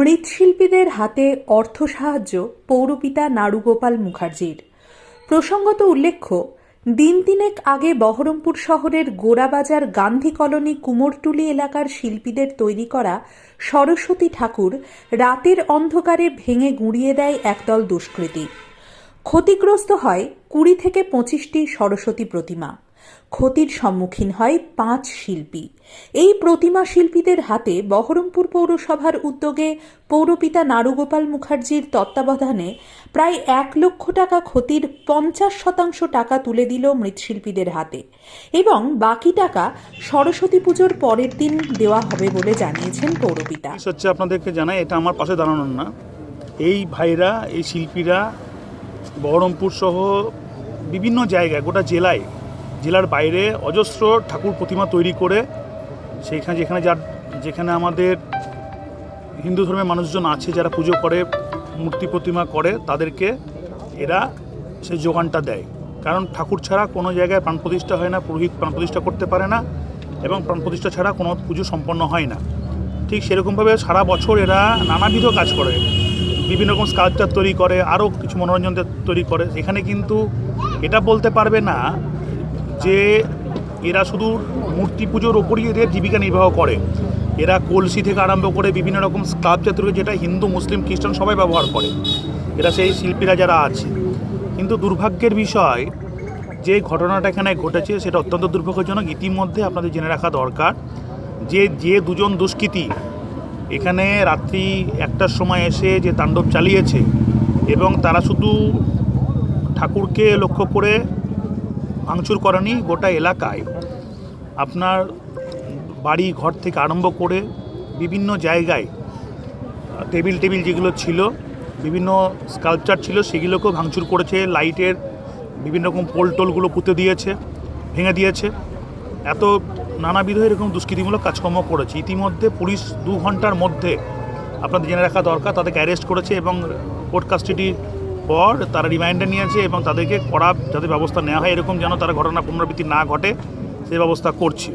মৃৎশিল্পীদের হাতে অর্থ সাহায্য পৌরপিতা নাড়ুগোপাল মুখার্জির। প্রসঙ্গত উল্লেখ্য, দিন তিনেক আগে বহরমপুর শহরের গোড়াবাজার গান্ধী কলোনি কুমোরটুলি এলাকার শিল্পীদের তৈরি করা সরস্বতী ঠাকুর রাতের অন্ধকারে ভেঙে গুঁড়িয়ে দেয় একদল দুষ্কৃতী। ক্ষতিগ্রস্ত হয় কুড়ি থেকে পঁচিশটি সরস্বতী প্রতিমা। ক্ষতির সম্মুখীন হয় পাঁচ শিল্পী। এই প্রতিমা শিল্পীদের হাতে বহরমপুর পৌরসভার উদ্যোগে পৌরপিতা নারুগোপাল মুখার্জির তত্ত্বাবধানে প্রায় এক লক্ষ টাকা ক্ষতির পঞ্চাশ শতাংশ টাকা তুলে দিল মৃৎশিল্পীদের হাতে এবং বাকি টাকা সরস্বতী পুজোর পরের দিন দেওয়া হবে বলে জানিয়েছেন পৌরপিতা। হচ্ছে আপনাদেরকে জানাই, এটা আমার পাশে দাঁড়ানোর না। এই ভাইরা, এই শিল্পীরা বহরমপুর সহ বিভিন্ন জায়গায়, গোটা জেলায় জেলার বাইরে অজস্র ঠাকুর প্রতিমা তৈরি করে সেইখানে যেখানে যার যেখানে আমাদের হিন্দু ধর্মের মানুষজন আছে, যারা পুজো করে, মূর্তি প্রতিমা করে, তাদেরকে এরা সেই যোগানটা দেয়। কারণ ঠাকুর ছাড়া কোনো জায়গায় প্রাণ প্রতিষ্ঠা হয় না, পুরোহিত প্রাণ প্রতিষ্ঠা করতে পারে না এবং প্রাণ প্রতিষ্ঠা ছাড়া কোনো পুজো সম্পন্ন হয় না। ঠিক সেরকমভাবে সারা বছর এরা নানাবিধ কাজ করে। বিভিন্ন রকম স্কাল্পচার তৈরি করে, আরও কিছু মনোরঞ্জন তৈরি করে। এখানে কিন্তু এটা বলতে পারবে না যে এরা শুধু মূর্তি পুজোর ওপরই এদের জীবিকা নির্বাহ করে। এরা কলসি থেকে আরম্ভ করে বিভিন্ন রকম স্কাল্পচার তৈরি যেটা হিন্দু, মুসলিম, খ্রিস্টান সবাই ব্যবহার করে। এরা সেই শিল্পীরা যারা আছে। কিন্তু দুর্ভাগ্যের বিষয়, যে ঘটনাটা এখানে ঘটেছে সেটা অত্যন্ত দুর্ভাগ্যজনক। ইতিমধ্যে আপনাদের জেনে রাখা দরকার যে যে দুজন দুষ্কৃতী এখানে রাত্রি একটার সময় এসে যে তাণ্ডব চালিয়েছে এবং তারা শুধু ঠাকুরকে লক্ষ্য করে ভাঙচুর করেনি গোটা এলাকায়। আপনার বাড়ি ঘর থেকে আরম্ভ করে বিভিন্ন জায়গায়, টেবিল টেবিল যেগুলো ছিল, বিভিন্ন স্কাল্পচার ছিল, সেগুলোকেও ভাঙচুর করেছে, লাইটের বিভিন্ন রকম পোল টোলগুলো পুঁতে দিয়েছে, ভেঙে দিয়েছে। এত নানাবিধ এরকম দুষ্কৃতিমূলক কাজকর্ম করেছে। ইতিমধ্যে পুলিশ দু ঘণ্টার মধ্যে আপনাদের জেনে রাখা দরকার, তাদেরকে অ্যারেস্ট করেছে এবং কোর্ট কাস্টাডির পর তারা রিমাইন্ডার নিয়েছে এবং তাদেরকে কড়া যাতে ব্যবস্থা নেওয়া হয়, এরকম যেন তারা ঘটনা পুনরাবৃত্তি না ঘটে, সে ব্যবস্থা করছে।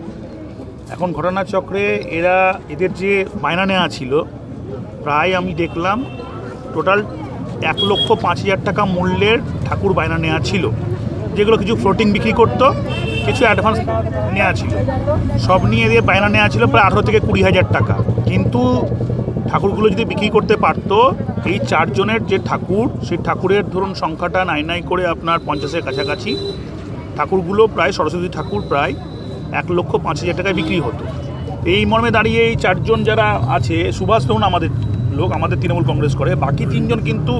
এখন ঘটনাচক্রে এরা এদের যে বায়না নেওয়া ছিল, প্রায় আমি দেখলাম টোটাল এক লক্ষ পাঁচ হাজার টাকা মূল্যের ঠাকুর বায়না নেওয়া ছিল। যেগুলো কিছু ফ্লোটিং বিক্রি করতো, কিছু অ্যাডভান্স নেওয়া ছিল। সব নিয়ে দিয়ে বায়না নেওয়া ছিল প্রায় আঠেরো থেকে কুড়ি হাজার টাকা। কিন্তু ঠাকুরগুলো যদি বিক্রি করতে পারতো, এই চারজনের যে ঠাকুর, সেই ঠাকুরের ধরুন সংখ্যাটা নাই নাই করে আপনার পঞ্চাশের কাছাকাছি, ঠাকুরগুলো প্রায় সরস্বতী ঠাকুর প্রায় এক লক্ষ পাঁচ হাজার টাকায় বিক্রি হতো। এই মর্মে দাঁড়িয়ে এই চারজন যারা আছে, সুভাষ ধরুন আমাদের লোক, আমাদের তৃণমূল কংগ্রেস করে, বাকি তিনজন কিন্তু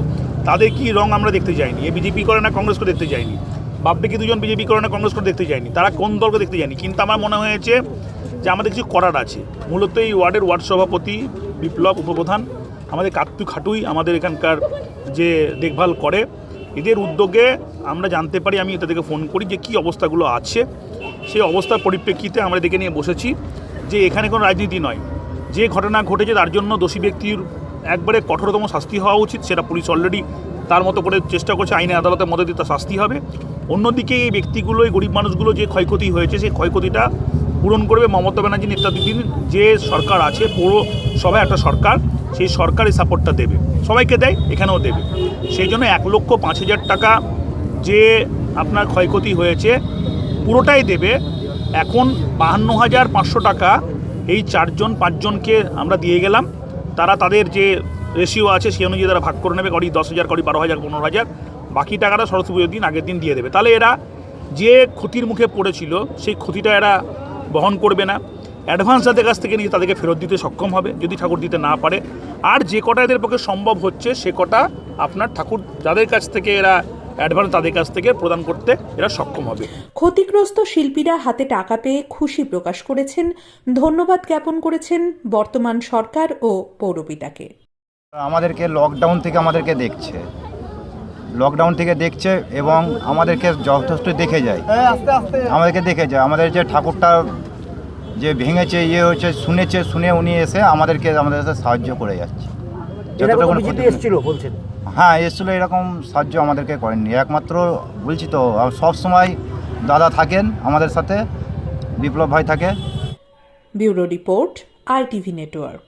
তাদের কি রং আমরা দেখতে যাইনি? এ বিজেপি করে না, কংগ্রেস করে দেখতে যাইনি? বাপবে কি দুজন বিজেপি করে না, কংগ্রেস করে দেখতে যায়নি? তারা কোন দলকে দেখতে যায়নি? কিন্তু আমার মনে হয়েছে যে আমাদের কিছু করার আছে। মূলত এই ওয়ার্ডের ওয়ার্ড সভাপতি বিপ্লব উপপ্রধান, আমাদের কাত্তু খাটুই আমাদের এখানকার যে দেখভাল করে, এদের উদ্যোগে আমরা জানতে পারি, আমি তাদেরকে ফোন করি যে কী অবস্থাগুলো আছে। সেই অবস্থার পরিপ্রেক্ষিতে আমরা দেখে নিয়ে বসেছি যে এখানে কোনো রাজনীতি নয়। যে ঘটনা ঘটেছে তার জন্য দোষী ব্যক্তির একবারে কঠোরতম শাস্তি হওয়া উচিত, সেটা পুলিশ অলরেডি তার মতো করে চেষ্টা করছে, আইনে আদালতের মধ্যে দিয়ে তার শাস্তি হবে। অন্যদিকে এই ব্যক্তিগুলো এই গরিব মানুষগুলো যে ক্ষয়ক্ষতি হয়েছে, সেই ক্ষয়ক্ষতিটা পূরণ করবে মমতা ব্যানার্জি নেতৃত্বাধীন যে সরকার আছে, পুরো সবাই একটা সরকার, সেই সরকার সাপোর্টটা দেবে। সবাইকে দেয়, এখানেও দেবে। সেই জন্য এক লক্ষ পাঁচ হাজার টাকা যে আপনার ক্ষয়ক্ষতি হয়েছে, পুরোটাই দেবে। এখন বাহান্ন হাজার পাঁচশো টাকা এই চারজন, পাঁচজনকে আমরা দিয়ে গেলাম। তারা তাদের যে রেশিও আছে, সেই অনুযায়ী তারা ভাগ করে নেবে। করি দশ হাজার, করি বারো হাজার, পনেরো হাজার। বাকি টাকাটা সরস্বতী পুজোর দিন, আগের দিন দিয়ে দেবে। তাহলে এরা যে ক্ষতির মুখে পড়েছিল, সেই ক্ষতিটা এরা বহন করবে না অ্যাডভান্স যাদের কাছ থেকে নিয়ে তাদেরকে ফেরত দিতে সক্ষম হবে যদি ঠাকুর দিতে না পারে। আর যে কটা এদের পক্ষে সম্ভব হচ্ছে সে কটা আপনার ঠাকুর যাদের কাছ থেকে এরা অ্যাডভান্স তাদের কাছ থেকে প্রদান করতে এরা সক্ষম হবে। ক্ষতিগ্রস্ত শিল্পীরা হাতে টাকা পেয়ে খুশি প্রকাশ করেছেন ধন্যবাদ জ্ঞাপন করেছেন বর্তমান সরকার ও পৌরপিতাকে। আমাদেরকে লকডাউন থেকে আমাদেরকে দেখছে। লকডাউন থেকে দেখছে এবং আমাদেরকে যথেষ্ট দেখে যায়। আমাদেরকে দেখে যায়। আমাদের যে ঠাকুরটা যে ভেঙেছে ইয়ে হচ্ছে শুনেছে শুনে উনি এসে আমাদেরকে আমাদের সাথে সাহায্য করে যাচ্ছে। হ্যাঁ এসেছিল এরকম সাহায্য আমাদেরকে করেননি। একমাত্র বলছি তো সব সময় দাদা থাকেন আমাদের সাথে বিপ্লব ভাই থাকে। Bureau report ITV network.